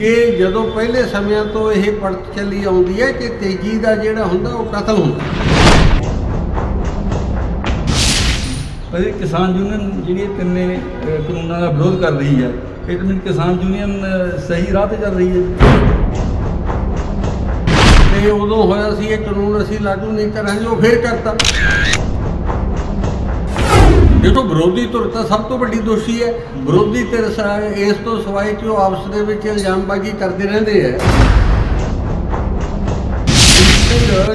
ਇਹ ਜਦੋਂ ਪਹਿਲੇ ਸਮਿਆਂ ਤੋਂ ਇਹ ਪੜਤ ਚੱਲੀ ਆਉਂਦੀ ਹੈ ਕਿ ਤੇਜੀ ਦਾ ਜਿਹੜਾ ਹੁੰਦਾ ਉਹ ਕਤਲ ਹੁੰਦਾ ਅਸੀਂ ਕਿਸਾਨ ਯੂਨੀਅਨ ਜਿਹੜੀ ਇਹ ਤਿੰਨੇ ਕਾਨੂੰਨਾਂ ਦਾ ਵਿਰੋਧ ਕਰ ਰਹੀ ਹੈ ਇਹ ਤਾਂ ਕਿਸਾਨ ਯੂਨੀਅਨ ਸਹੀ ਰਾਹ ਤੇ ਚੱਲ ਰਹੀ ਹੈ। ਤੇ ਉਦੋਂ ਹੋਇਆ ਸੀ ਇਹ ਕਾਨੂੰਨ ਅਸੀਂ ਲਾਗੂ ਨਹੀਂ ਕਰਾਂਗੇ ਉਹ ਫੇਰ ਕਰਤਾ। ਦੇਖੋ ਵਿਰੋਧੀ ਧਿਰ ਤਾਂ ਸਭ ਤੋਂ ਵੱਡੀ ਦੋਸ਼ੀ ਹੈ। ਵਿਰੋਧੀ ਧਿਰ ਇਸ ਤੋਂ ਸਿਵਾਏ ਕਿ ਉਹ ਆਪਸ ਦੇ ਵਿੱਚ ਇਲਜ਼ਾਮਬਾਜ਼ੀ ਕਰਦੇ ਰਹਿੰਦੇ ਹੈ।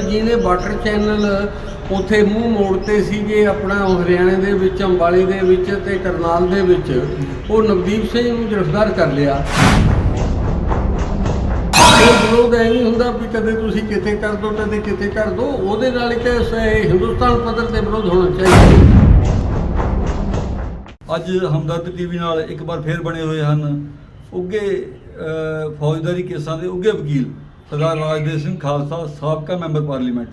ਜਿਹਨੇ ਵਾਟਰ ਚੈਨਲ ਉਥੇ ਮੂੰਹ ਮੋੜਤੇ ਸੀਗੇ ਆਪਣਾ ਹਰਿਆਣੇ ਦੇ ਵਿੱਚ, ਅੰਬਾਲੇ ਦੇ ਵਿੱਚ ਤੇ ਕਰਨਾਲ ਦੇ ਵਿੱਚ, ਉਹ ਨਵਦੀਪ ਸਿੰਘ ਨੂੰ ਗ੍ਰਿਫਤਾਰ ਕਰ ਲਿਆ। ਵਿਰੋਧ ਐ ਨਹੀਂ ਹੁੰਦਾ ਵੀ ਕਦੇ ਤੁਸੀਂ ਕਿਤੇ ਕਰ ਦੋ, ਕਦੇ ਕਿਤੇ ਕਰ ਦੋ, ਉਹਦੇ ਨਾਲ ਇੱਕ ਹਿੰਦੁਸਤਾਨ ਪੱਧਰ ਤੇ ਵਿਰੋਧ ਹੋਣਾ ਚਾਹੀਦਾ। ਅੱਜ ਹਮਦਰਦ ਟੀਵੀ ਨਾਲ ਇੱਕ ਵਾਰ ਫੇਰ ਬਣੇ ਹੋਏ ਹਨ। ਉੱਗੇ ਫੌਜਦਾਰੀ ਕੇਸਾਂ ਦੇ ਉੱਗੇ ਵਕੀਲ ਸਰਦਾਰ ਰਾਜਦੇਵ ਸਿੰਘ ਖਾਲਸਾ, ਸਾਬਕਾ ਮੈਂਬਰ ਪਾਰਲੀਮੈਂਟ,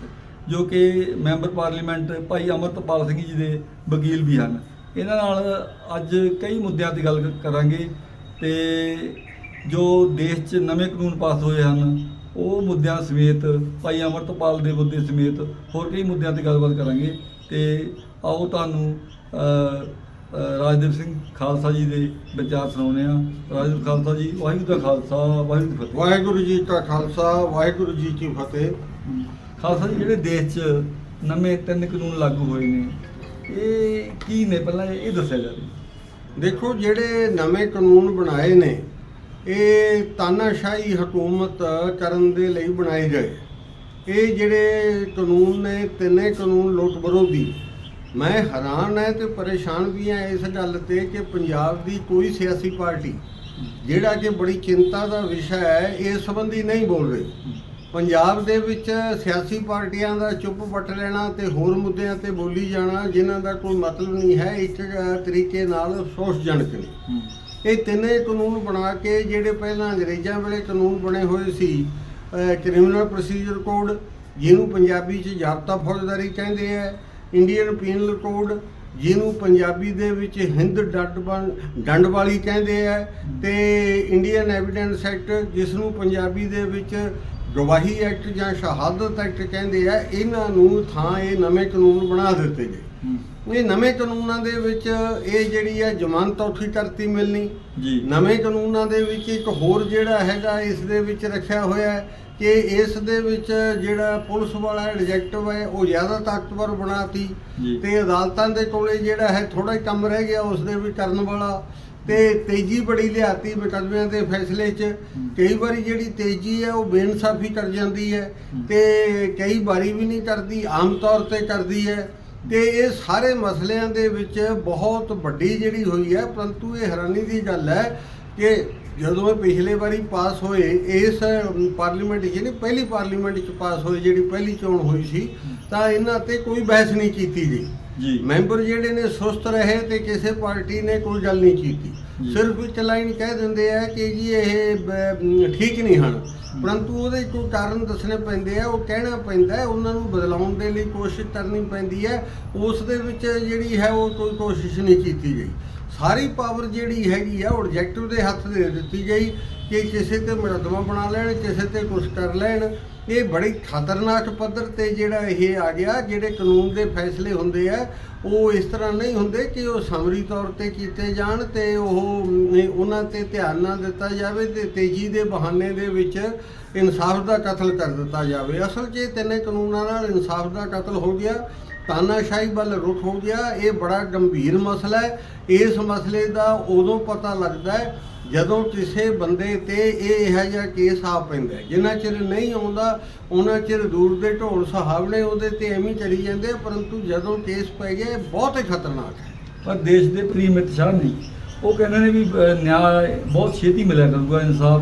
ਜੋ ਕਿ ਮੈਂਬਰ ਪਾਰਲੀਮੈਂਟ ਭਾਈ ਅਮਰਤਪਾਲ ਸਿੰਘ ਜੀ ਦੇ ਵਕੀਲ ਵੀ ਹਨ। ਇਹਨਾਂ ਨਾਲ ਅੱਜ ਕਈ ਮੁੱਦਿਆਂ ਤੇ ਗੱਲ ਕਰਾਂਗੇ ਤੇ ਜੋ ਦੇਸ਼ 'ਚ ਨਵੇਂ ਕਾਨੂੰਨ ਪਾਸ ਹੋਏ ਹਨ, ਉਹ ਮੁੱਦਿਆਂ ਸਮੇਤ, ਭਾਈ ਅਮਰਤਪਾਲ ਦੇ ਮੁੱਦੇ ਸਮੇਤ ਹੋਰ ਕਈ ਮੁੱਦਿਆਂ ਤੇ ਗੱਲਬਾਤ ਕਰਾਂਗੇ। ਤੇ ਆਓ ਤੁਹਾਨੂੰ ਰਾਜਦੇਵ ਸਿੰਘ ਖਾਲਸਾ ਜੀ ਦੇ ਵਿਚਾਰ ਸੁਣਾਉਂਦੇ ਆ ਰਾਜਦੇਵ ਖਾਲਸਾ ਜੀ ਵਾਹਿਗੁਰੂ ਦਾ ਖਾਲਸਾ ਵਾਹਿਗੁਰੂ ਕੀ ਫਤਿਹ। ਵਾਹਿਗੁਰੂ ਜੀ ਕਾ ਖਾਲਸਾ ਵਾਹਿਗੁਰੂ ਜੀ ਕੀ ਫਤਿਹ। ਖਾਲਸਾ ਜੀ ਜਿਹੜੇ ਦੇਸ਼ 'ਚ ਨਵੇਂ ਤਿੰਨ ਕਾਨੂੰਨ ਲਾਗੂ ਹੋਏ ਨੇ ਇਹ ਕੀ ਨੇ? ਪਹਿਲਾਂ ਇਹ ਇਹ ਦੱਸਿਆ ਜਾਵੇ। ਦੇਖੋ ਜਿਹੜੇ ਨਵੇਂ ਕਾਨੂੰਨ ਬਣਾਏ ਨੇ ਇਹ ਤਾਨਾਸ਼ਾਹੀ ਹਕੂਮਤ ਕਰਨ ਦੇ ਲਈ ਬਣਾਏ ਗਏ। ਇਹ ਜਿਹੜੇ ਕਾਨੂੰਨ ਨੇ ਤਿੰਨੇ ਕਾਨੂੰਨ ਲੋਕ ਵਿਰੋਧੀ ਮੈਂ ਹੈਰਾਨ ਹੈ ਤੇ ਪਰੇਸ਼ਾਨ ਵੀ ਹਾਂ ਇਸ ਗੱਲ ਤੇ ਕਿ ਪੰਜਾਬ ਦੀ ਕੋਈ ਸਿਆਸੀ ਪਾਰਟੀ ਜਿਹੜਾ ਕਿ ਬੜੀ ਚਿੰਤਾ ਦਾ ਵਿਸ਼ਾ ਹੈ, ਇਸ ਸੰਬੰਧੀ ਨਹੀਂ ਬੋਲ ਰਹੀ। ਪੰਜਾਬ ਦੇ ਵਿੱਚ ਸਿਆਸੀ ਪਾਰਟੀਆਂ ਦਾ ਚੁੱਪ ਵੱਟ ਲੈਣਾ ਤੇ ਹੋਰ ਮੁੱਦਿਆਂ ਤੇ ਬੋਲੀ ਜਾਣਾ ਜਿਨ੍ਹਾਂ ਦਾ ਕੋਈ ਮਤਲਬ ਨਹੀਂ ਹੈ, ਇੱਕ ਤਰੀਕੇ ਨਾਲ ਅਫਸੋਸਜਨਕ ਨੇ। ਇਹ ਤਿੰਨੇ ਕਾਨੂੰਨ ਬਣਾ ਕੇ ਜਿਹੜੇ ਪਹਿਲਾਂ ਅੰਗਰੇਜ਼ਾਂ ਵੇਲੇ ਕਾਨੂੰਨ ਬਣੇ ਹੋਏ ਸੀ ਕ੍ਰਿਮੀਨਲ ਪ੍ਰੋਸੀਜਰ ਕੋਡ ਜਿਹਨੂੰ ਪੰਜਾਬੀ 'ਚ ਜ਼ਾਬਤਾ ਫੌਜਦਾਰੀ ਕਹਿੰਦੇ ਆ ਇੰਡੀਅਨ ਪੀਨਲ ਕੋਡ ਜਿਹਨੂੰ ਪੰਜਾਬੀ ਦੇ ਵਿੱਚ ਹਿੰਦ ਡੱਡ ਵਾਲੀ ਕਹਿੰਦੇ ਆ ਤੇ ਇੰਡੀਅਨ ਐਵੀਡੈਂਸ ਐਕਟ ਜਿਸ ਨੂੰ ਪੰਜਾਬੀ ਦੇ ਵਿੱਚ ਗਵਾਹੀ ਐਕਟ ਜਾਂ ਸ਼ਹਾਦਤ ਐਕਟ ਕਹਿੰਦੇ ਆ ਇਹਨਾਂ ਨੂੰ ਥਾਂ ਇਹ ਨਵੇਂ ਕਾਨੂੰਨ ਬਣਾ ਦਿੱਤੇ ਗਏ। ਇਹ ਨਵੇਂ ਕਾਨੂੰਨਾਂ ਦੇ ਵਿੱਚ ਇਹ ਜਿਹੜੀ ਹੈ ਜ਼ਮਾਨਤ ਔਖੀ ਕਰਤੀ ਮਿਲਣੀ। ਜੀ। ਨਵੇਂ ਕਾਨੂੰਨਾਂ ਦੇ ਵਿੱਚ ਇੱਕ ਹੋਰ ਜਿਹੜਾ ਹੈਗਾ ਇਸ ਦੇ ਵਿੱਚ ਰੱਖਿਆ ਹੋਇਆ ਹੈ ਕਿ ਇਸ ਦੇ ਵਿੱਚ ਜਿਹੜਾ ਪੁਲਿਸ ਵਾਲਾ ਐਡਜੈਕਟਿਵ ਹੈ ਉਹ ਜ਼ਿਆਦਾ ਤਾਕਤਵਰ ਬਣਾਤੀ। ਤੇ ਅਦਾਲਤਾਂ ਦੇ ਕੋਲੇ ਜਿਹੜਾ ਹੈ ਥੋੜਾ ਹੀ ਕੰਮ ਰਹਿ ਗਿਆ ਉਸ ਦੇ ਵੀ ਕਰਨ ਵਾਲਾ। ਤੇ ਤੇਜ਼ੀ ਬੜੀ ਲਿਆਤੀ ਮੁਕੱਦਮਿਆਂ ਦੇ ਫੈਸਲੇ 'ਚ। ਕਈ ਵਾਰੀ ਜਿਹੜੀ ਤੇਜ਼ੀ ਹੈ ਉਹ ਬੇਇਨਸਾਫੀ ਕਰ ਜਾਂਦੀ ਹੈ। ਤੇ ਕਈ ਵਾਰੀ ਵੀ ਨਹੀਂ ਕਰਦੀ ਆਮ ਤੌਰ ਤੇ ਕਰਦੀ ਹੈ। ਤੇ ਇਹ ਸਾਰੇ ਮਸਲਿਆਂ ਦੇ ਵਿੱਚ ਬਹੁਤ ਵੱਡੀ ਜਿਹੜੀ ਹੋਈ ਹੈ ਪਰੰਤੂ ਇਹ ਹੈਰਾਨੀ ਦੀ ਗੱਲ ਹੈ ਕਿ ਜਦੋਂ ਇਹ ਪਿਛਲੇ ਵਾਰੀ ਪਾਸ ਹੋਏ ਇਸ ਪਾਰਲੀਮੈਂਟ ਜਿਹਨੇ ਪਹਿਲੀ ਪਾਰਲੀਮੈਂਟ 'ਚ ਪਾਸ ਹੋਏ ਜਿਹੜੀ ਪਹਿਲੀ ਚੋਣ ਹੋਈ ਸੀ ਤਾਂ ਇਹਨਾਂ ਤੇ ਕੋਈ ਬਹਿਸ ਨਹੀਂ ਕੀਤੀ ਗਈ। ਜੀ। ਮੈਂਬਰ ਜਿਹੜੇ ਨੇ ਸੁਸਤ ਰਹੇ ਤੇ ਕਿਸੇ ਪਾਰਟੀ ਨੇ ਕੋਈ ਗੱਲ ਨਹੀਂ ਕੀਤੀ। ਜੀ। ਸਿਰਫ ਇੱਕ ਲਾਈਨ ਕਹਿ ਦਿੰਦੇ ਆ ਕਿ ਜੀ ਇਹ ਠੀਕ ਨਹੀਂ ਹਨ। ਪਰੰਤੂ ਉਹਦੇ ਕੋਈ ਕਾਰਨ ਦੱਸਣੇ ਪੈਂਦੇ ਆ ਉਹ ਕਹਿਣਾ ਪੈਂਦਾ ਉਹਨਾਂ ਨੂੰ ਬਦਲਾਉਣ ਦੇ ਲਈ ਕੋਸ਼ਿਸ਼ ਕਰਨੀ ਪੈਂਦੀ ਹੈ। ਉਸ ਦੇ ਵਿੱਚ ਜਿਹੜੀ ਹੈ ਉਹ ਕੋਈ ਕੋਸ਼ਿਸ਼ ਨਹੀਂ ਕੀਤੀ ਗਈ। ਸਾਰੀ ਪਾਵਰ ਜਿਹੜੀ ਹੈਗੀ ਆ, ਉਹ ਆਬਜੈਕਟਿਵ ਦੇ ਹੱਥ ਦੇ ਦਿੱਤੀ ਗਈ ਕਿ ਕਿਸੇ ਤੇ ਮੁਕੱਦਮਾ ਬਣਾ ਲੈਣ, ਕਿਸੇ ਤੇ ਕੁਝ ਕਰ ਲੈਣ। ਇਹ ਬੜੀ ਖਤਰਨਾਕ ਪੱਧਰ ਤੇ ਜਿਹੜਾ ਇਹ ਆ ਗਿਆ, ਜਿਹੜੇ ਕਾਨੂੰਨ ਦੇ ਫੈਸਲੇ ਹੁੰਦੇ ਆ, ਉਹ ਇਸ ਤਰ੍ਹਾਂ ਨਹੀਂ ਹੁੰਦੇ ਕਿ ਉਹ ਸਮਰੀ ਤੌਰ ਤੇ ਕੀਤੇ ਜਾਣ ਤੇ ਉਹ ਉਹਨਾਂ ਤੇ ਧਿਆਨ ਨਾ ਦਿੱਤਾ ਜਾਵੇ ਤੇ ਤੇਜ਼ੀ ਦੇ ਬਹਾਨੇ ਦੇ ਵਿੱਚ ਇਨਸਾਫ ਦਾ ਕਤਲ ਕਰ ਦਿੱਤਾ ਜਾਵੇ। ਅਸਲ 'ਚ ਇਹ ਤਿੰਨੇ ਕਾਨੂੰਨਾਂ ਨਾਲ ਇਨਸਾਫ ਦਾ ਕਤਲ ਹੋ ਗਿਆ। ਤਾਨਾਸ਼ਾਹੀ ਵੱਲ ਰੁਖ ਹੋ ਗਿਆ ਇਹ ਬੜਾ ਗੰਭੀਰ ਮਸਲਾ ਹੈ। ਇਸ ਮਸਲੇ ਦਾ ਉਦੋਂ ਪਤਾ ਲੱਗਦਾ ਹੈ ਜਦੋਂ ਕਿਸੇ ਬੰਦੇ ਤੇ ਇਹ ਇਹੋ ਜਿਹਾ ਕੇਸ ਆ ਪੈਂਦਾ ਹੈ। ਜਿੰਨਾ ਚਿਰ ਨਹੀਂ ਆਉਂਦਾ, ਉਹਨਾਂ ਚਿਰ ਦੂਰ ਦੇ ਢੋਲ ਸਹਾਵਣੇ ਉਹਦੇ ਤੇ ਐਵੇਂ ਚਲੀ ਜਾਂਦੇ ਪਰੰਤੂ ਜਦੋਂ ਕੇਸ ਪੈ ਗਿਆ, ਇਹ ਬਹੁਤ ਹੀ ਖਤਰਨਾਕ ਹੈ। ਪਰ ਦੇਸ਼ ਦੇ ਪ੍ਰੀਮਿਤ ਸ਼ਾਹ ਨਹੀਂ। ਉਹ ਕਹਿੰਦੇ ਨੇ ਵੀ ਨਿਆਂ ਬਹੁਤ ਛੇਤੀ ਮਿਲਿਆ ਕਰੂਗਾ ਇਨਸਾਫ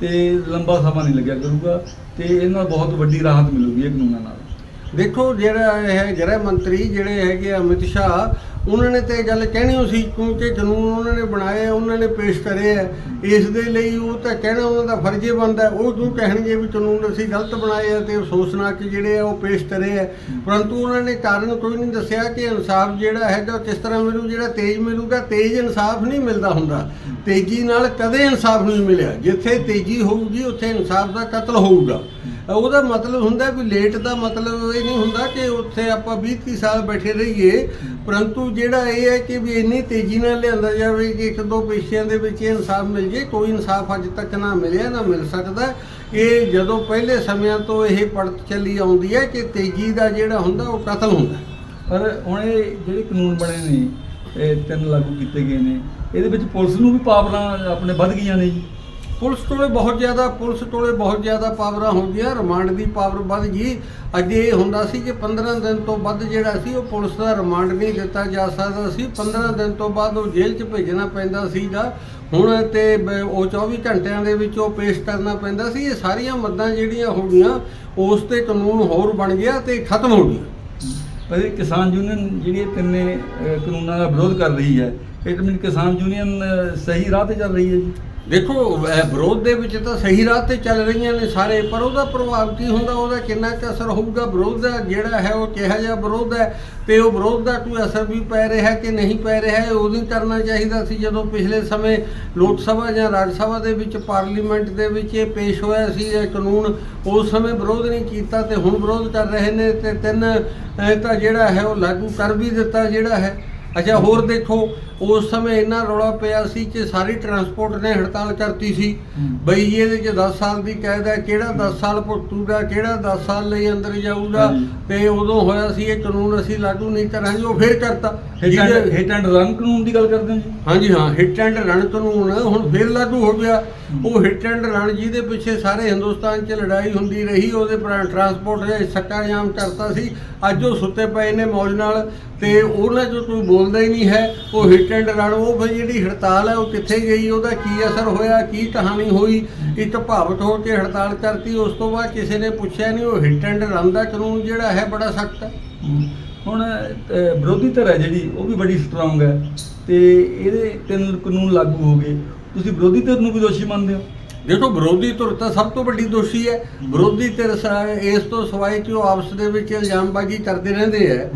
ਤੇ ਲੰਬਾ ਸਮਾਂ ਨਹੀਂ ਲੱਗਿਆ ਕਰੂਗਾ ਤੇ ਇਹਨਾਂ ਬਹੁਤ ਵੱਡੀ ਰਾਹਤ ਮਿਲੂਗੀ ਇਹ ਕਾਨੂੰਨਾਂ ਨਾਲ। ਦੇਖੋ ਜਿਹੜਾ ਇਹ ਗ੍ਰਹਿ ਮੰਤਰੀ ਜਿਹੜੇ ਹੈਗੇ ਆ ਅਮਿਤ ਸ਼ਾਹ, ਉਹਨਾਂ ਨੇ ਤੇ ਇਹ ਗੱਲ ਕਹਿਣੀ ਸੀ, ਕਿਉਂਕਿ ਕਾਨੂੰਨ ਉਹਨਾਂ ਨੇ ਬਣਾਏ, ਉਹਨਾਂ ਨੇ ਪੇਸ਼ ਕਰੇ ਆ। ਇਸ ਦੇ ਲਈ ਉਹ ਤਾਂ ਕਹਿਣਾ, ਉਹਨਾਂ ਦਾ ਫਰਜ਼ ਬਣਦਾ ਹੈ। ਉਹ ਕਿਉਂ ਕਹਿਣਗੇ ਵੀ ਕਾਨੂੰਨ ਅਸੀਂ ਗਲਤ ਬਣਾਏ ਆ ਤੇ ਅਫਸੋਸਨਾਕ ਜਿਹੜੇ ਆ ਉਹ ਪੇਸ਼ ਕਰੇ ਆ। ਪਰੰਤੂ ਉਹਨਾਂ ਨੇ ਕਾਰਨ ਕੋਈ ਨਹੀਂ ਦੱਸਿਆ ਕਿ ਇਨਸਾਫ ਜਿਹੜਾ ਹੈਗਾ ਕਿਸ ਤਰ੍ਹਾਂ ਮਿਲੂ, ਜਿਹੜਾ ਤੇਜ਼ ਮਿਲੂਗਾ, ਤੇਜ਼ ਇਨਸਾਫ ਨਹੀਂ ਮਿਲਦਾ ਹੁੰਦਾ। ਤੇਜ਼ੀ ਨਾਲ ਕਦੇ ਇਨਸਾਫ ਨਹੀਂ ਮਿਲਿਆ। ਜਿੱਥੇ ਤੇਜ਼ੀ ਹੋਊਗੀ, ਉੱਥੇ ਇਨਸਾਫ ਦਾ ਕਤਲ ਹੋਊਗਾ। ਉਹਦਾ ਮਤਲਬ ਹੁੰਦਾ ਵੀ ਲੇਟ ਦਾ ਮਤਲਬ ਇਹ ਨਹੀਂ ਹੁੰਦਾ ਕਿ ਉੱਥੇ ਆਪਾਂ 20 30 ਸਾਲ ਬੈਠੇ ਰਹੀਏ। ਪਰੰਤੂ ਜਿਹੜਾ ਇਹ ਹੈ ਕਿ ਵੀ ਇੰਨੀ ਤੇਜ਼ੀ ਨਾਲ ਲਿਆਂਦਾ ਜਾਵੇ ਕਿ ਇੱਕ ਦੋ ਪੇਸ਼ਿਆਂ ਦੇ ਵਿੱਚ ਇਹ ਇਨਸਾਫ ਮਿਲ ਜੇ ਕੋਈ ਇਨਸਾਫ ਅੱਜ ਤੱਕ ਨਾ ਮਿਲਿਆ, ਨਾ ਮਿਲ ਸਕਦਾ। ਇਹ ਜਦੋਂ ਪਹਿਲੇ ਸਮਿਆਂ ਤੋਂ ਇਹ ਪੜਤ ਚੱਲੀ ਆਉਂਦੀ ਹੈ ਕਿ ਤੇਜ਼ੀ ਦਾ ਜਿਹੜਾ ਹੁੰਦਾ ਉਹ ਕਤਲ ਹੁੰਦਾ ਪਰ ਹੁਣ ਇਹ ਜਿਹੜੇ ਕਾਨੂੰਨ ਬਣੇ ਨੇ, ਇਹ ਤਿੰਨ ਲਾਗੂ ਕੀਤੇ ਗਏ ਨੇ। ਇਹਦੇ ਵਿੱਚ ਪੁਲਿਸ ਨੂੰ ਵੀ ਪਾਵਰਾਂ ਆਪਣੇ ਵੱਧ ਗਈਆਂ ਨੇ ਜੀ। ਪੁਲਿਸ ਕੋਲੇ ਬਹੁਤ ਜ਼ਿਆਦਾ, ਪੁਲਿਸ ਕੋਲੇ ਬਹੁਤ ਜ਼ਿਆਦਾ ਪਾਵਰਾਂ ਹੋ ਗਈਆਂ ਰਿਮਾਂਡ ਦੀ ਪਾਵਰ ਵੱਧ ਗਈ। ਅੱਗੇ ਇਹ ਹੁੰਦਾ ਸੀ ਕਿ 15 ਦਿਨ ਤੋਂ ਵੱਧ ਜਿਹੜਾ ਸੀ, ਉਹ ਪੁਲਿਸ ਦਾ ਰਿਮਾਂਡ ਨਹੀਂ ਦਿੱਤਾ ਜਾ ਸਕਦਾ ਸੀ। 15 ਦਿਨ ਤੋਂ ਬਾਅਦ ਉਹ ਜੇਲ੍ਹ 'ਚ ਭੇਜਣਾ ਪੈਂਦਾ ਸੀਗਾ। ਹੁਣ ਤੇ ਉਹ 24 ਘੰਟਿਆਂ ਦੇ ਵਿੱਚ ਉਹ ਪੇਸ਼ ਕਰਨਾ ਪੈਂਦਾ ਸੀ। ਇਹ ਸਾਰੀਆਂ ਮੱਦਾਂ ਜਿਹੜੀਆਂ ਹੋ ਗਈਆਂ, ਉਸ ਤੇ ਕਾਨੂੰਨ ਹੋਰ ਬਣ ਗਿਆ ਤੇ ਖਤਮ ਹੋ ਗਿਆ। ਪਰ ਕਿਸਾਨ ਯੂਨੀਅਨ ਜਿਹੜੀ ਤਿੰਨੇ ਕਾਨੂੰਨਾਂ ਦਾ ਵਿਰੋਧ ਕਰ ਰਹੀ ਹੈ ਇਹ ਮੀਨ ਕਿਸਾਨ ਯੂਨੀਅਨ ਸਹੀ ਰਾਹ ਤੇ ਚੱਲ ਰਹੀ ਹੈ ਜੀ। ਦੇਖੋ ਵਿਰੋਧ ਦੇ ਵਿੱਚ ਤਾਂ ਸਹੀ ਰਾਹ ਤੇ ਚੱਲ ਰਹੀਆਂ ਨੇ ਸਾਰੇ, ਪਰ ਉਹਦਾ ਪ੍ਰਭਾਵ ਕੀ ਹੁੰਦਾ? ਉਹਦਾ ਕਿੰਨਾ ਕੁ ਅਸਰ ਹੋਊਗਾ? ਵਿਰੋਧ ਦਾ ਜਿਹੜਾ ਹੈ, ਉਹ ਕਿਹਾ ਜਿਹਾ ਵਿਰੋਧ ਹੈ? ਤੇ ਉਹ ਵਿਰੋਧ ਦਾ ਕੋਈ ਅਸਰ ਵੀ ਪੈ ਰਿਹਾ ਕਿ ਨਹੀਂ ਪੈ ਰਿਹਾ? ਹੈ ਉਦੋਂ ਕਰਨਾ ਚਾਹੀਦਾ ਸੀ ਜਦੋਂ ਪਿਛਲੇ ਸਮੇਂ ਲੋਕ ਸਭਾ ਜਾਂ ਰਾਜ ਸਭਾ ਦੇ ਵਿੱਚ, ਪਾਰਲੀਮੈਂਟ ਦੇ ਵਿੱਚ ਇਹ ਪੇਸ਼ ਹੋਇਆ ਸੀ, ਇਹ ਕਾਨੂੰਨ ਉਸ ਸਮੇਂ ਵਿਰੋਧ ਨਹੀਂ ਕੀਤਾ ਤੇ ਹੁਣ ਵਿਰੋਧ ਕਰ ਰਹੇ ਨੇ ਤੇ ਤਿੰਨ ਤਾਂ ਜਿਹੜਾ ਹੈ, ਉਹ ਲਾਗੂ ਕਰ ਵੀ ਦਿੱਤਾ ਜਿਹੜਾ ਹੈ। ਅੱਛਾ, ਹੋਰ ਦੇਖੋ ਉਸ ਸਮੇਂ ਇੰਨਾ ਰੌਲਾ ਪਿਆ ਸੀ ਕਿ ਸਾਰੀ ਟਰਾਂਸਪੋਰਟ ਨੇ ਹੜਤਾਲ ਕਰਤੀ ਸੀ। ਬਈ ਇਹਦੇ ਚ 10 ਸਾਲ ਦੀ ਕੈਦ ਹੈ ਕਿਹੜਾ 10 ਸਾਲ ਭੁਗਤੂਗਾ ਕਿਹੜਾ 10 ਸਾਲ ਲਈ ਅੰਦਰ ਜਾਊਗਾ। ਤੇ ਉਦੋਂ ਹੋਇਆ ਸੀ ਇਹ ਕਾਨੂੰਨ ਅਸੀਂ ਲਾਗੂ ਨਹੀਂ ਕਰਾਂਗੇ ਉਹ ਫੇਰ ਕਰਤਾ। ਹਿੱਟ ਐਂਡ ਰਨ ਕਾਨੂੰਨ ਦੀ ਗੱਲ ਕਰਦੇ ਹਾਂ ਜੀ? ਹਾਂਜੀ ਹਾਂ ਹਿੱਟ ਐਂਡ ਰਨ ਕਾਨੂੰਨ ਹੁਣ ਫੇਰ ਲਾਗੂ ਹੋ ਗਿਆ। ਉਹ ਹਿੱਟ ਐਂਡ ਰਨ ਜਿਹਦੇ ਪਿੱਛੇ ਸਾਰੇ ਹਿੰਦੁਸਤਾਨ 'ਚ ਲੜਾਈ ਹੁੰਦੀ ਰਹੀ ਉਹਦੇ ਪਰ ਟਰਾਂਸਪੋਰਟ ਦੇ ਸੱਕਾ ਜਾਮ ਕਰਤਾ ਸੀ। ਅੱਜ ਉਹ ਸੁੱਤੇ ਪਏ ਨੇ ਮੌਜ ਨਾਲ ਤੇ ਉਹਨਾਂ 'ਚੋਂ ਕੋਈ ਬੋਲਦਾ ਹੀ ਨਹੀਂ ਹੈ ਉਹ ਹਿੱਟ ਐਂਡ ਰਨ ਉਹ ਫਿਰ ਜਿਹੜੀ ਹੜਤਾਲ ਹੈ ਉਹ ਕਿੱਥੇ ਗਈ, ਉਹਦਾ ਕੀ ਅਸਰ ਹੋਇਆ, ਕੀ ਕਹਾਣੀ ਹੋਈ, ਇੱਕ ਭਾਵਤ ਹੋ ਕੇ ਹੜਤਾਲ ਕਰਤੀ, ਉਸ ਤੋਂ ਬਾਅਦ ਕਿਸੇ ਨੇ ਪੁੱਛਿਆ ਨਹੀਂ, ਉਹ ਹਿੱਟ ਐਂਡ ਰਨ ਦਾ ਕਾਨੂੰਨ ਜਿਹੜਾ ਹੈ ਬੜਾ ਸਖਤ ਹੈ। ਹੁਣ ਵਿਰੋਧੀ ਧਿਰ ਹੈ ਜਿਹੜੀ, ਉਹ ਵੀ ਬੜੀ ਸਟਰੋਂਗ ਹੈ ਤੇ ਇਹਦੇ ਤਿੰਨ ਕਾਨੂੰਨ ਲਾਗੂ ਹੋ ਗਏ। ਤੁਸੀਂ ਵਿਰੋਧੀ ਧਿਰ ਨੂੰ ਵੀ ਦੋਸ਼ੀ ਮੰਨਦੇ ਹੋ? ਦੇਖੋ ਵਿਰੋਧੀ ਧਿਰ ਤਾਂ ਸਭ ਤੋਂ ਵੱਡੀ ਦੋਸ਼ੀ ਹੈ। ਵਿਰੋਧੀ ਧਿਰ ਸ- ਇਸ ਤੋਂ ਸਿਵਾਏ ਕਿ ਉਹ ਆਪਸ ਦੇ ਵਿੱਚ ਇਲਜ਼ਾਮਬਾਜ਼ੀ ਕਰਦੇ ਰਹਿੰਦੇ ਹੈ।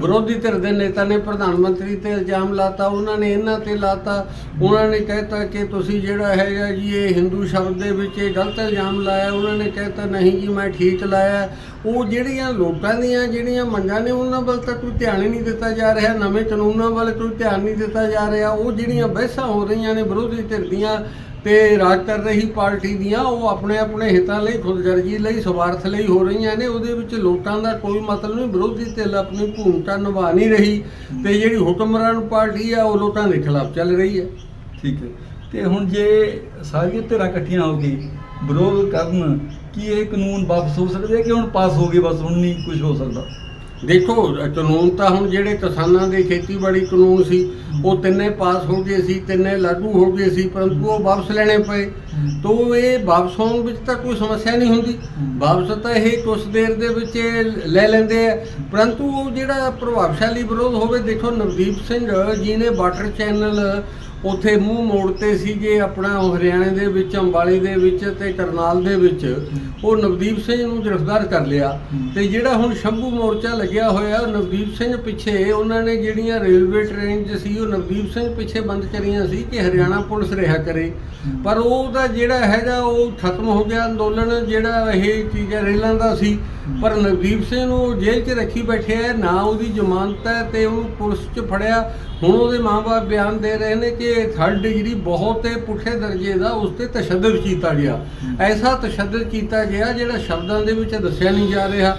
ਵਿਰੋਧੀ ਧਿਰ ਦੇ ਨੇਤਾ ਨੇ ਪ੍ਰਧਾਨ ਮੰਤਰੀ ਤੇ ਇਲਜ਼ਾਮ ਲਾਤਾ, ਉਹਨਾਂ ਨੇ ਇਹਨਾਂ ਤੇ ਲਾਤਾ। ਉਹਨਾਂ ਨੇ ਕਹਿਤਾ ਕਿ ਤੁਸੀਂ ਜਿਹੜਾ ਹੈਗਾ ਜੀ, ਇਹ ਹਿੰਦੂ ਸ਼ਬਦ ਦੇ ਵਿੱਚ ਇਹ ਗਲਤ ਇਲਜ਼ਾਮ ਲਾਇਆ। ਉਹਨਾਂ ਨੇ ਕਹਿਤਾ, ਨਹੀਂ ਜੀ, ਮੈਂ ਠੀਕ ਲਾਇਆ। ਉਹ ਜਿਹੜੀਆਂ ਲੋਕਾਂ ਦੀਆਂ ਜਿਹੜੀਆਂ ਮੰਗਾਂ ਨੇ, ਉਹਨਾਂ ਵੱਲ ਤਾਂ ਕੋਈ ਧਿਆਨ ਹੀ ਨਹੀਂ ਦਿੱਤਾ ਜਾ ਰਿਹਾ। ਨਵੇਂ ਕਾਨੂੰਨਾਂ ਵੱਲ ਕੋਈ ਧਿਆਨ ਨਹੀਂ ਦਿੱਤਾ ਜਾ ਰਿਹਾ। ਉਹ ਜਿਹੜੀਆਂ ਬਹਿਸਾਂ ਹੋ ਰਹੀਆਂ ਨੇ ਵਿਰੋਧੀ ਧਿਰ ਦੀਆਂ ਤੇ ਰਾਜ ਕਰ ਰਹੀ ਪਾਰਟੀ ਦੀਆਂ, ਉਹ ਆਪਣੇ ਆਪਣੇ ਹਿੱਤਾਂ ਲਈ, ਖੁਦਗਰਜੀ ਲਈ, ਸਵਾਰਥ ਲਈ ਹੋ ਰਹੀਆਂ ਨੇ, ਉਹਦੇ ਵਿੱਚ ਲੋਕਾਂ ਦਾ ਕੋਈ ਮਤਲਬ ਨਹੀਂ, ਵਿਰੋਧੀ ਧਿਰ ਆਪਣੀ ਭੂਮਿਕਾ ਨਿਭਾ ਨਹੀਂ ਰਹੀ ਤੇ ਜਿਹੜੀ ਹੁਕਮਰਾਨ ਪਾਰਟੀ ਆ, ਉਹ ਲੋਕਾਂ ਦੇ ਖਿਲਾਫ ਚੱਲ ਰਹੀ ਹੈ। ਠੀਕ ਹੈ। ਤੇ ਹੁਣ ਜੇ ਸਾਰੀਆਂ ਧਿਰਾਂ ਇਕੱਠੀਆਂ ਹੋ ਕੇ ਵਿਰੋਧ ਕਰਨ, ਕੀ ਇਹ ਕਾਨੂੰਨ ਵਾਪਸ ਹੋ ਸਕਦੇ ਕਿ ਹੁਣ ਪਾਸ ਹੋ ਗਏ ਬਸ, ਹੁਣ ਨਹੀਂ ਕੁਝ ਹੋ ਸਕਦਾ? ਦੇਖੋ, ਕਾਨੂੰਨ ਤਾਂ ਹੁਣ ਜਿਹੜੇ ਕਿਸਾਨਾਂ ਦੇ ਖੇਤੀਬਾੜੀ ਕਾਨੂੰਨ ਸੀ, ਉਹ ਤਿੰਨੇ ਪਾਸ ਹੋ ਗਏ ਸੀ, ਤਿੰਨੇ ਲਾਗੂ ਹੋ ਗਏ ਸੀ, ਪਰੰਤੂ ਉਹ ਵਾਪਸ ਲੈਣੇ ਪਏ। ਤੋ ਇਹ ਵਾਪਸ ਹੋਣ ਵਿੱਚ ਤਾਂ ਕੋਈ ਸਮੱਸਿਆ ਨਹੀਂ ਹੁੰਦੀ। ਵਾਪਸ ਤਾਂ ਇਹ ਕੁਛ ਦੇਰ ਦੇ ਵਿੱਚ ਲੈ ਲੈਂਦੇ ਆ। ਪਰੰਤੂ ਉਹ ਜਿਹੜਾ ਪ੍ਰਭਾਵਸ਼ਾਲੀ ਵਿਰੋਧ ਹੋਵੇ, ਦੇਖੋ ਨਵਦੀਪ ਸਿੰਘ ਜੀ ਨੇ ਵਾਟਰ ਚੈਨਲ ਉਥੇ ਮੂੰਹ ਮੋੜਤੇ ਸੀਗੇ ਆਪਣਾ ਉਹ ਹਰਿਆਣੇ ਦੇ ਵਿੱਚ, ਅੰਬਾਲੇ ਦੇ ਵਿੱਚ ਤੇ ਕਰਨਾਲ ਦੇ ਵਿੱਚ। ਉਹ ਨਵਦੀਪ ਸਿੰਘ ਨੂੰ ਗ੍ਰਿਫਤਾਰ ਕਰ ਲਿਆ ਤੇ ਜਿਹੜਾ ਹੁਣ ਸ਼ੰਭੂ ਮੋਰਚਾ ਲੱਗਿਆ ਹੋਇਆ, ਨਵਦੀਪ ਸਿੰਘ ਪਿੱਛੇ ਉਹਨਾਂ ਨੇ ਜਿਹੜੀਆਂ ਰੇਲਵੇ ਟ੍ਰੇਨ 'ਚ ਸੀ, ਉਹ ਨਵਦੀਪ ਸਿੰਘ ਪਿੱਛੇ ਬੰਦ ਕਰੀਆਂ ਸੀ ਕਿ ਹਰਿਆਣਾ ਪੁਲਿਸ ਰਿਹਾ ਕਰੇ। ਪਰ ਉਹਦਾ ਜਿਹੜਾ ਹੈਗਾ, ਉਹ ਖਤਮ ਹੋ ਗਿਆ ਅੰਦੋਲਨ, ਜਿਹੜਾ ਇਹ ਚੀਜ਼ ਹੈ ਰੇਲਾਂ ਦਾ ਸੀ। ਪਰ ਨਵਦੀਪ ਸਿੰਘ ਨੂੰ ਜੇਲ੍ਹ 'ਚ ਰੱਖੀ ਬੈਠੇ ਨਾ ਉਹਦੀ ਜ਼ਮਾਨਤ ਹੈ ਤੇ ਉਹਨੂੰ ਪੁਲਿਸ 'ਚ ਫੜਿਆ ਹੁਣ ਉਹਦੇ ਮਾਪੇ ਬਿਆਨ ਦੇ ਰਹੇ ਨੇ ਕਿ ਥਰਡ ਡਿਗਰੀ ਬਹੁਤ ਹੀ ਪੁੱਠੇ ਦਰਜੇ ਦਾ ਉਸ ਤੇ ਤਸ਼ੱਦਦ ਕੀਤਾ ਗਿਆ। ਐਸਾ ਤਸ਼ੱਦਦ ਕੀਤਾ ਗਿਆ ਜਿਹੜਾ ਸ਼ਬਦਾਂ ਦੇ ਵਿੱਚ ਦੱਸਿਆ ਨਹੀਂ ਜਾ ਰਿਹਾ,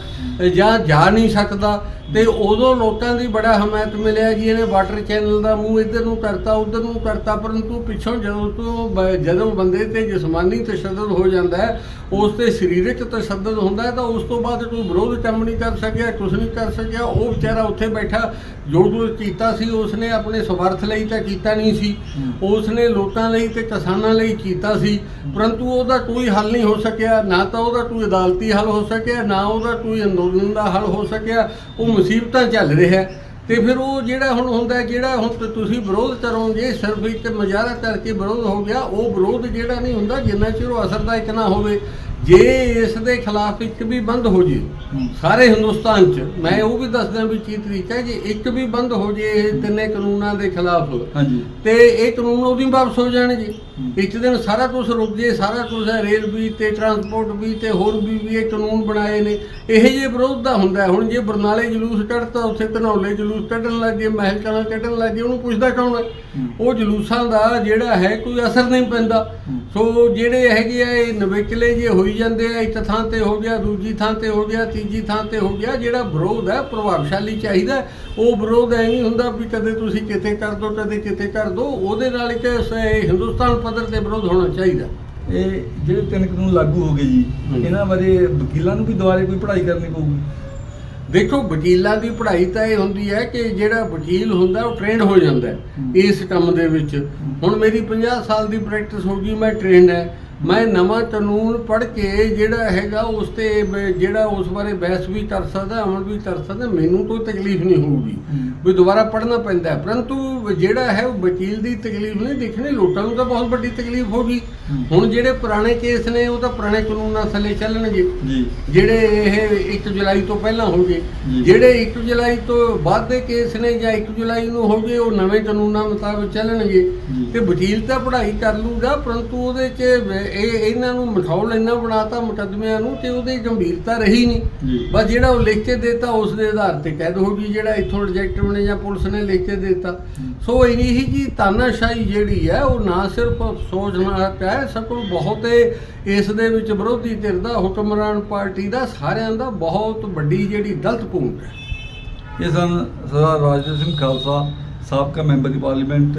ਜਾਂ ਜਾ ਨਹੀਂ ਸਕਦਾ। ਤੇ ਉਦੋਂ ਲੋਕਾਂ ਦੀ ਬੜਾ ਹਮਾਇਤ ਮਿਲਿਆ ਜੀ ਇਹਨੇ ਵਾਟਰ ਚੈਨਲ ਦਾ ਮੂੰਹ ਇੱਧਰ ਨੂੰ ਕਰਤਾ ਉੱਧਰ ਨੂੰ ਕਰਤਾ ਪਰੰਤੂ ਪਿੱਛੋਂ ਜਦੋਂ ਤੋਂ ਜਦੋਂ ਬੰਦੇ ਤੇ ਜਿਸਮਾਨੀ ਤਸ਼ੱਦਦ ਹੋ ਜਾਂਦਾ ਹੈ ਉਸ ਤੇ ਸਰੀਰਕ ਤਸ਼ੱਦਦ ਹੁੰਦਾ ਹੈ ਤਾਂ ਉਸ ਤੋਂ ਬਾਅਦ ਕੋਈ ਵਿਰੋਧ ਕੰਮ ਨਹੀਂ ਕਰ ਸਕਿਆ ਕੁਝ ਨਹੀਂ ਕਰ ਸਕਿਆ। ਉਹ ਵਿਚਾਰਾ ਉੱਥੇ ਬੈਠਾ ਜੋ ਜੋ ਕੀਤਾ ਸੀ ਉਸਨੇ ਆਪਣੇ ਸਵਾਰਥ ਲਈ ਤਾਂ ਕੀਤਾ ਨਹੀਂ ਸੀ। ਉਸਨੇ ਲੋਕਾਂ ਲਈ ਤੇ ਕਿਸਾਨਾਂ ਲਈ ਕੀਤਾ ਸੀ। ਪਰੰਤੂ ਉਹਦਾ ਕੋਈ ਹੱਲ ਨਹੀਂ ਹੋ ਸਕਿਆ। ਨਾ ਤਾਂ ਉਹਦਾ ਕੋਈ ਅਦਾਲਤੀ ਹੱਲ ਹੋ ਸਕਿਆ ਨਾ ਉਹਦਾ ਕੋਈ ਅੰਦੋਲਨ ਦਾ ਹੱਲ ਹੋ ਸਕਿਆ। ਉਹ ਮੁਸੀਬਤਾਂ ਚੱਲ ਰਿਹਾ ਤੇ ਫਿਰ ਉਹ ਜਿਹੜਾ ਹੁਣ ਹੁੰਦਾ ਜਿਹੜਾ ਹੁਣ ਤੁਸੀਂ ਵਿਰੋਧ ਕਰੋਗੇ, ਸਿਰਫ ਇੱਕ ਮੁਜ਼ਾਹਰਾ ਕਰਕੇ ਵਿਰੋਧ ਹੋ ਗਿਆ, ਉਹ ਵਿਰੋਧ ਜਿਹੜਾ ਨਹੀਂ ਹੁੰਦਾ, ਜਿੰਨਾ ਚਿਰ ਉਹ ਅਸਰਦਾਇਕ ਨਾ ਹੋਵੇ। ਜੇ ਇਸ ਦੇ ਖਿਲਾਫ ਇੱਕ ਵੀ ਬੰਦ ਹੋ ਜੇ। ਸਾਰੇ ਹਿੰਦੁਸਤਾਨ 'ਚ ਮੈਂ ਉਹ ਵੀ ਦੱਸਦਾ ਵੀ ਕੀ ਤਰੀਕਾ ਹੈ ਜੇ ਇੱਕ ਵੀ ਬੰਦ ਹੋ ਜੇ ਇਹ ਤਿੰਨੇ ਕਾਨੂੰਨਾਂ ਦੇ ਖਿਲਾਫ ਹਾਂਜੀ ਤੇ ਇਹ ਕਾਨੂੰਨ ਉਹਦੀ ਵਾਪਸ ਹੋ ਜਾਣਗੇ। ਇੱਕ ਦਿਨ ਸਾਰਾ ਕੁਝ ਰੁਕ ਜੇ ਸਾਰਾ ਕੁਝ ਹੈ ਰੇਲ ਵੀ ਤੇ ਟਰਾਂਸਪੋਰਟ ਵੀ ਤੇ ਹੋਰ ਵੀ ਵੀ ਇਹ ਕਾਨੂੰਨ ਬਣਾਏ ਨੇ ਇਹ ਜੇ ਵਿਰੋਧ ਦਾ ਹੁੰਦਾ। ਹੁਣ ਜੇ ਬਰਨਾਲੇ ਜਲੂਸ ਕੱਢਤਾ ਉੱਥੇ ਧਨੌਲੇ ਜਲੂਸ ਕੱਢਣ ਲੱਗ ਮਹਿਲ ਕਲਾਂ ਕੱਢਣ ਲੱਗ ਉਹਨੂੰ ਪੁੱਛਦਾ ਕੌਣ ਹੈ। ਉਹ ਜਲੂਸਾਂ ਦਾ ਜਿਹੜਾ ਹੈ ਕੋਈ ਅਸਰ ਨਹੀਂ ਪੈਂਦਾ। ਸੋ ਜਿਹੜੇ ਹੈਗੇ ਆ ਇਹ ਨਵੇਕਲੇ ਜੇ ਹੋਈ ਜਾਂਦੇ ਆ ਇੱਕ ਥਾਂ ਤੇ ਹੋ ਗਿਆ ਦੂਜੀ ਥਾਂ ਤੇ ਹੋ ਗਿਆ ਤੀਜੀ ਥਾਂ ਤੇ ਹੋ ਗਿਆ ਜਿਹੜਾ ਵਿਰੋਧ ਹੈ ਪ੍ਰਭਾਵਸ਼ਾਲੀ ਚਾਹੀਦਾ ਉਹ ਵਿਰੋਧ ਐ ਨਹੀਂ ਹੁੰਦਾ ਵੀ ਕਦੇ ਤੁਸੀਂ ਕਿਤੇ ਕਰ ਦੋ ਕਦੇ ਕਿਤੇ ਕਰ ਦੋ ਉਹਦੇ ਨਾਲ ਇੱਕ ਹਿੰਦੁਸਤਾਨ ਪੱਧਰ ਤੇ ਵਿਰੋਧ ਹੋਣਾ ਚਾਹੀਦਾ। ਇਹ ਜਿਹੜੇ ਤਿੰਨ ਕਾਨੂੰਨ ਲਾਗੂ ਹੋ ਗਏ ਜੀ। ਇਹਨਾਂ ਬਾਰੇ ਵਕੀਲਾਂ ਨੂੰ ਵੀ ਦੁਬਾਰੇ ਕੋਈ ਪੜ੍ਹਾਈ ਕਰਨੀ ਪਊਗੀ? ਦੇਖੋ ਵਕੀਲਾਂ ਦੀ ਪੜ੍ਹਾਈ ਤਾਂ ਇਹ ਹੁੰਦੀ ਹੈ ਕਿ ਜਿਹੜਾ ਵਕੀਲ ਹੁੰਦਾ ਉਹ ਟ੍ਰੇਨਡ ਹੋ ਜਾਂਦਾ। ਇਸ ਕੰਮ ਦੇ ਵਿੱਚ। ਹੁਣ ਮੇਰੀ 50 ਸਾਲ ਦੀ ਪ੍ਰੈਕਟਿਸ ਹੋ ਗਈ ਮੈਂ ਟ੍ਰੇਨਡ ਹੈ। ਮੈਂ ਨਵਾਂ ਕਾਨੂੰਨ ਪੜ੍ਹ ਕੇ ਜਿਹੜਾ ਹੈਗਾ ਉਸ ਤੇ ਬ- ਜਿਹੜਾ ਉਸ ਬਾਰੇ ਬਹਿਸ ਵੀ ਕਰ ਸਕਦਾ ਅਮਲ ਵੀ ਕਰ ਸਕਦਾ ਮੈਨੂੰ ਕੋਈ ਤਕਲੀਫ ਨਹੀਂ ਹੋਊਗੀ। ਵੀ ਦੁਬਾਰਾ ਪੜ੍ਹਨਾ ਪੈਂਦਾ ਹੈ। ਪਰੰਤੂ ਜਿਹੜਾ ਹੈ ਉਹ ਵਕੀਲ ਦੀ ਤਕਲੀਫ ਨਹੀਂ ਦੇਖਣੀ ਲੋਕਾਂ ਨੂੰ ਤਾਂ ਬਹੁਤ ਵੱਡੀ ਤਕਲੀਫ ਹੋਗੀ। ਹੁਣ ਜਿਹੜੇ ਪੁਰਾਣੇ ਕੇਸ ਨੇ ਉਹ ਤਾਂ ਪੁਰਾਣੇ ਕਾਨੂੰਨਾਂ ਥੱਲੇ ਚੱਲਣਗੇ ਜੀ ਜਿਹੜੇ ਇਹ 1 ਜੁਲਾਈ ਤੋਂ ਪਹਿਲਾਂ ਹੋ ਗਏ ਜੀ। ਜਿਹੜੇ 1 ਜੁਲਾਈ ਤੋਂ ਬਾਅਦ ਦੇ ਕੇਸ ਨੇ ਜਾਂ 1 ਜੁਲਾਈ ਨੂੰ ਹੋ ਗਏ ਉਹ ਨਵੇਂ ਕਾਨੂੰਨਾਂ ਮੁਤਾਬਕ ਚੱਲਣਗੇ ਜੀ। ਤੇ ਵਕੀਲ ਤਾਂ ਪੜ੍ਹਾਈ ਕਰ ਲੂਗਾ ਪਰੰਤੂ ਉਹਦੇ 'ਚ ਇਹ ਇਹਨਾਂ ਨੂੰ ਮਠੌਲ ਇੰਨਾ ਬਣਾਤਾ ਮੁਕੱਦਮਿਆਂ ਨੂੰ ਕਿ ਉਹਦੀ ਗੰਭੀਰਤਾ ਰਹੀ ਨਹੀਂ। ਬਸ ਜਿਹੜਾ ਉਹ ਲਿਖ ਕੇ ਦੇਤਾ ਉਸ ਦੇ ਆਧਾਰ ਤੇ ਕੈਦ ਹੋ ਗਈ ਜਿਹੜਾ ਇੱਥੋਂ ਰਿਜੈਕਟਿਵ ਨੇ ਜਾਂ ਪੁਲਿਸ ਨੇ ਲਿਖ ਕੇ ਦੇਤਾ। ਹੂੰ। ਸੋ ਇਹੀ ਜੀ ਤਾਨਾਸ਼ਾਹੀ ਜਿਹੜੀ ਹੈ ਉਹ ਨਾ ਸਿਰਫ ਅਫਸੋਸਨਾਕ ਹੈ ਸਗੋਂ ਬਹੁਤ ਇਸ ਦੇ ਵਿੱਚ ਵਿਰੋਧੀ ਧਿਰ ਦਾ ਹੁਕਮਰਾਨ ਪਾਰਟੀ ਦਾ ਸਾਰਿਆਂ ਦਾ ਬਹੁਤ ਵੱਡੀ ਜਿਹੜੀ ਗਲਤ ਭੂਮਿਕਾ ਹੈ। ਇਹ ਸਨ ਸਰਦਾਰ ਰਾਜੇਂਦਰ ਸਿੰਘ ਖਾਲਸਾ ਸਾਬਕਾ ਮੈਂਬਰ ਦੀ ਪਾਰਲੀਮੈਂਟ।